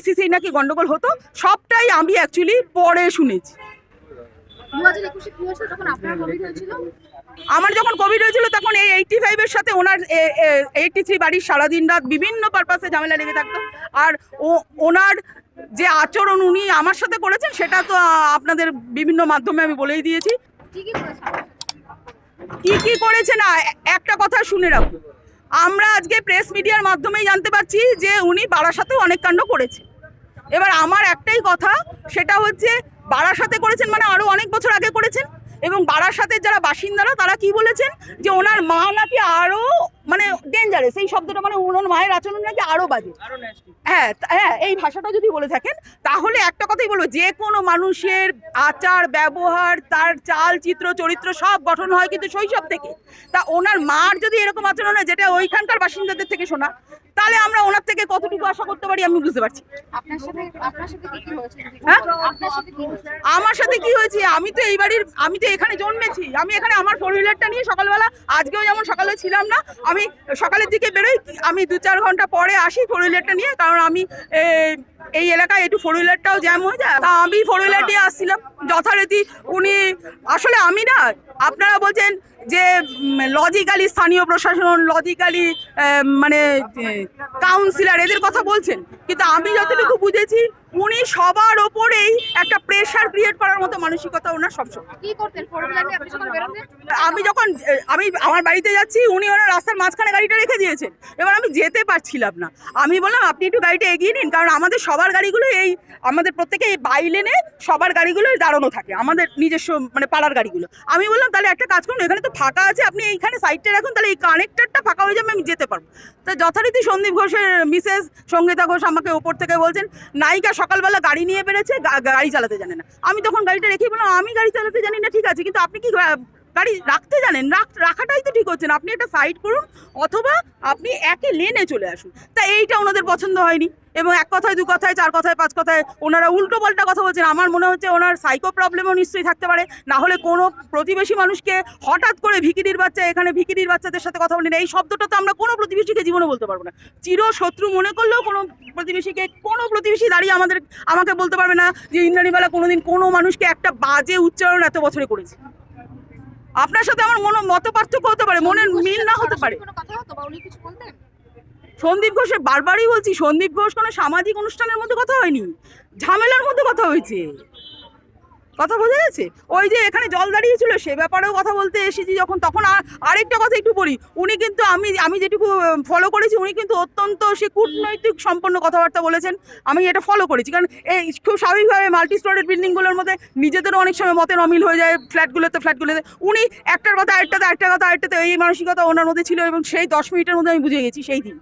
বেসিসেই নাকি গন্ডগোল হতো সবটাই আমি অ্যাকচুয়ালি পরে শুনেছি। আমার যখন কোভিড হয়েছিল তখন এই এইটটি ফাইভের সাথে ওনার এইটটি থ্রি বাড়ির সারাদিন রাত বিভিন্ন পারপাসে ঝামেলা লেগে থাকতো। আর ও ওনার যে আচরণ উনি আমার সাথে করেছেন সেটা তো আপনাদের বিভিন্ন মাধ্যমে আমি বলেই দিয়েছি। কি কি করেছে আপনার? কি কি করেছে না একটা কথা শুনে রাখুন। আমরা আজকে প্রেস মিডিয়ার মাধ্যমেই জানতে পারছি যে উনি বারাসাতেও অনেক কাণ্ড করেছে। এবার আমার একটাই কথা সেটা হচ্ছে বারাসাতে করেছেন মানে আরও অনেক বছর আগে করেছেন এবং বারাসাতের যারা বাসিন্দারা তারা কি বলেছেন? যে ওনার মা নাকি আরও মানে ডেঞ্জারাস এই শব্দটা মানে ওনার মায়ের আচরণ নাকি আরও বাজে। হ্যাঁ হ্যাঁ এই ভাষাটা যদি বলে থাকেন তাহলে একটা কথাই বলব যে কোনো মানুষের আচার ব্যবহার তার চাল চিত্র চরিত্র সব গঠন হয় কিন্তু শৈশব থেকে। তা ওনার মার যদি এরকম আচরণ হয় যেটা ওইখানকার বাসিন্দাদের থেকে শোনা তাহলে আমরা ওনার থেকে কতটুকু আশা করতে পারি আমি বুঝতে পারছি হ্যাঁ? আমার সাথে কি হয়েছে? আমি তো এই বাড়ির আমি তো এখানে জন্মেছি। আমি এখানে আমার ফোর হুইলারটা নিয়ে সকালবেলা আজকেও যেমন সকালে ছিলাম না আমি সকালের দিকে বেরোই। আমি দু চার ঘণ্টা পরে আসি ফোর হুইলারটা নিয়ে কারণ আমি এই এলাকায় একটু ফোর হুইলারটাও জ্যাম হয়ে যায়? তা আমি ফোর হুইলার দিয়ে আসছিলাম যথারীতি। উনি, আসলে আমি না, আপনারা বলছেন যে লজিক্যালি স্থানীয় প্রশাসন লজিক্যালি মানে কাউন্সিলর এদের কথা বলছেন। কিন্তু আমি যতটুকু বুঝেছি উনি সবার ওপরেই একটা প্রেশার ক্রিয়েট করার মতো মানসিকতা ওনার সবসময় আমি যখন আমি আমার বাড়িতে যাচ্ছি উনি ওনার রাস্তার মাঝখানে গাড়িটা রেখে দিয়েছেন। এবার আমি যেতে পারছিলাম না। আমি বললাম আপনি একটু গাড়িটা এগিয়ে নিন কারণ আমাদের সবার গাড়িগুলো এই আমাদের প্রত্যেকে এই বাই লেনে সবার গাড়িগুলোই দাঁড়ানো থাকে আমাদের নিজস্ব মানে পাড়ার গাড়িগুলো। আমি বললাম তাহলে একটা কাজ করুন এখানে তো ফাঁকা আছে আপনি এইখানে সাইডটা রাখুন তাহলে এই কানেক্টরটা ফাঁকা হয়ে যাবে আমি যেতে পারব। তা যথারীতি সন্দীপ ঘোষের মিসেস সঙ্গীতা ঘোষ আমাকে ওপর থেকে বলছেন নায়িকা সকালবেলা গাড়ি নিয়ে বেড়েছে গাড়ি চালাতে জানে না। আমি তখন গাড়িটা রেখেই বললাম, আমি গাড়ি চালাতে জানি না, ঠিক আছে, কিন্তু আপনি কি গাড়ি রাখতে জানেন রাখাটাই তো ঠিক হচ্ছে না। আপনি একটা সাইড করুন অথবা আপনি একই লেনে চলে আসুন। তা এইটা ওনাদের পছন্দ হয়নি। এবং এক কথায়, দু কথায়, চার কথায়, পাঁচ কথায় ওনারা উল্টো পাল্টা কথা বলছেন। আমার মনে হচ্ছে ওনার সাইকো প্রবলেমও নিশ্চয়ই থাকতে পারে। না হলে কোনো প্রতিবেশী মানুষকে হঠাৎ করে ভিকিরির বাচ্চা, এখানে ভিকিরির বাচ্চাদের সাথে কথা বলেন এই শব্দটা তো আমরা কোনো প্রতিবেশীকে জীবনে বলতে পারব না। চির শত্রু মনে করলেও কোনো প্রতিবেশীকে, কোনো প্রতিবেশী দাঁড়িয়ে আমাদের, আমাকে বলতে পারবে না যে ইন্দ্রাণীবেলা কোনোদিন কোনো মানুষকে একটা বাজে উচ্চারণ এত বছরে করেছে। আপনার সাথে আমার মনে মত পার্থক্য হতে পারে মনের মিল না হতে পারে। সন্দীপ ঘোষের বারবারই বলছি সন্দীপ ঘোষ কোনো সামাজিক অনুষ্ঠানের মধ্যে কথা হয়নি ঝামেলার মধ্যে কথা হয়েছে। কথা বোঝা গেছে? ওই যে এখানে জল দাঁড়িয়েছিল, সে ব্যাপারেও কথা বলতে এসেছি যখন, তখন আর আরেকটা কথা একটু বলি। উনি কিন্তু আমি আমি যেটুকু ফলো করেছি, উনি কিন্তু অত্যন্ত সে কূটনৈতিক সম্পন্ন কথাবার্তা বলেছেন। আমি এটা ফলো করেছি, কারণ এই খুব স্বাভাবিকভাবে মাল্টি স্টোরেড বিল্ডিংগুলোর মধ্যে নিজেদেরও অনেক সময় মতের অমিল হয়ে যায় ফ্ল্যাটগুলোতে ফ্ল্যাটগুলোতে উনি একটার কথা, আরেকটাতে একটা কথা, আরেকটাতে, এই মানসিকতা ওনার মধ্যে ছিল এবং সেই দশ মিনিটের মধ্যে আমি বুঝে গেছি, সেই দিন।